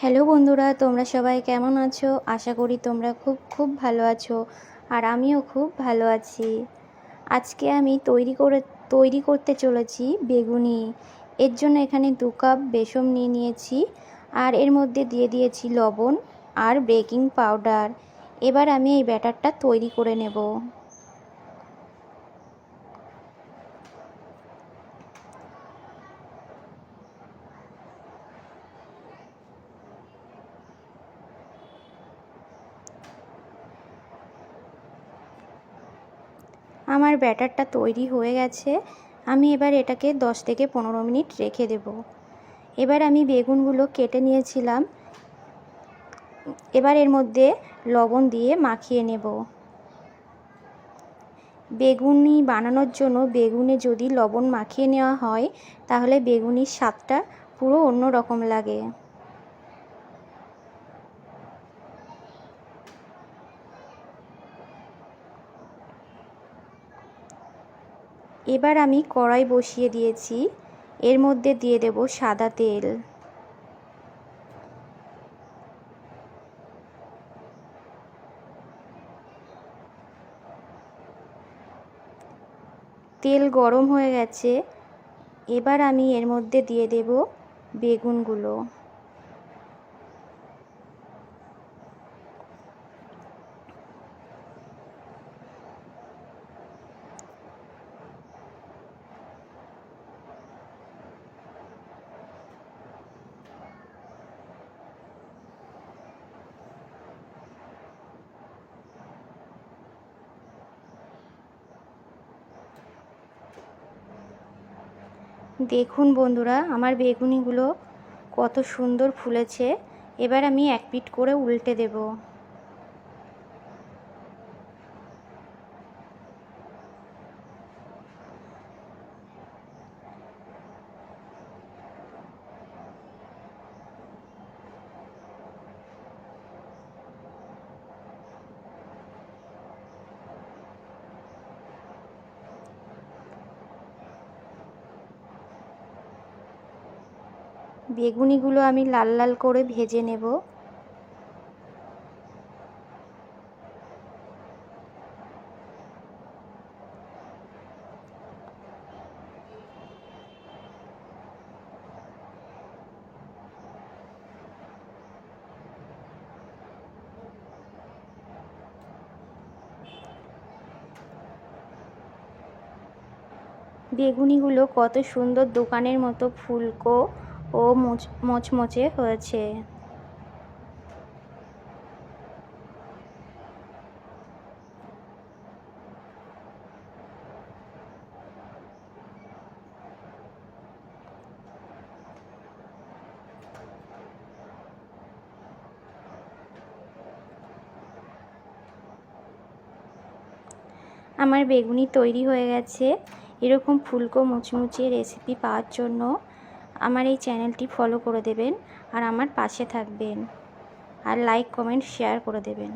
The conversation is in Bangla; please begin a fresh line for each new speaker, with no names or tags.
হ্যালো বন্ধুরা, তোমরা সবাই কেমন আছো? আশা করি তোমরা খুব খুব ভালো আছো আর আমিও খুব ভালো আছি। আজকে আমি তৈরি করে, তৈরি করতে চলেছি বেগুনি। এর জন্য এখানে দু কাপ বেসম নিয়ে নিয়েছি আর এর মধ্যে দিয়ে দিয়েছি লবণ আর বেকিং পাউডার। এবার আমি এই ব্যাটারটা তৈরি করে নেব। আমার ব্যাটারটা তৈরি হয়ে গেছে, আমি এবার এটাকে 10 থেকে পনেরো মিনিট রেখে দেব। এবার আমি বেগুনগুলো কেটে নিয়েছিলাম। এবার এর মধ্যে লবণ দিয়ে মাখিয়ে নেব। বেগুনি বানানোর জন্য বেগুনে যদি লবণ মাখিয়ে নেওয়া হয়, তাহলে বেগুনির স্বাদটা পুরো অন্য রকম লাগে। এবার আমি কড়াই বসিয়ে দিয়েছি। এর মধ্যে দিয়ে দেব সাদা তেল। তেল গরম হয়ে গেছে। এবার আমি এর মধ্যে দিয়ে দেব বেগুনগুলো। দেখুন বন্ধুরা আমার বেগুনিগুলো কত সুন্দর ফুলেছে। এবার আমি এক পিট করে উল্টে দেব। বেগুনিগুলো আমি লাল লাল করে ভেজে নেব। বেগুনিগুলো কত সুন্দর দোকানের মতো ফুলকো ও মচমচে হয়েছে। আমার বেগুনি তৈরি হয়ে গেছে। এরকম ফুলকো মুচমুচে রেসিপি পাওয়ার জন্য আমার এই চ্যানেলটি ফলো করে দেবেন আর আমার পাশে থাকবেন। আর লাইক, কমেন্ট, শেয়ার করে দেবেন।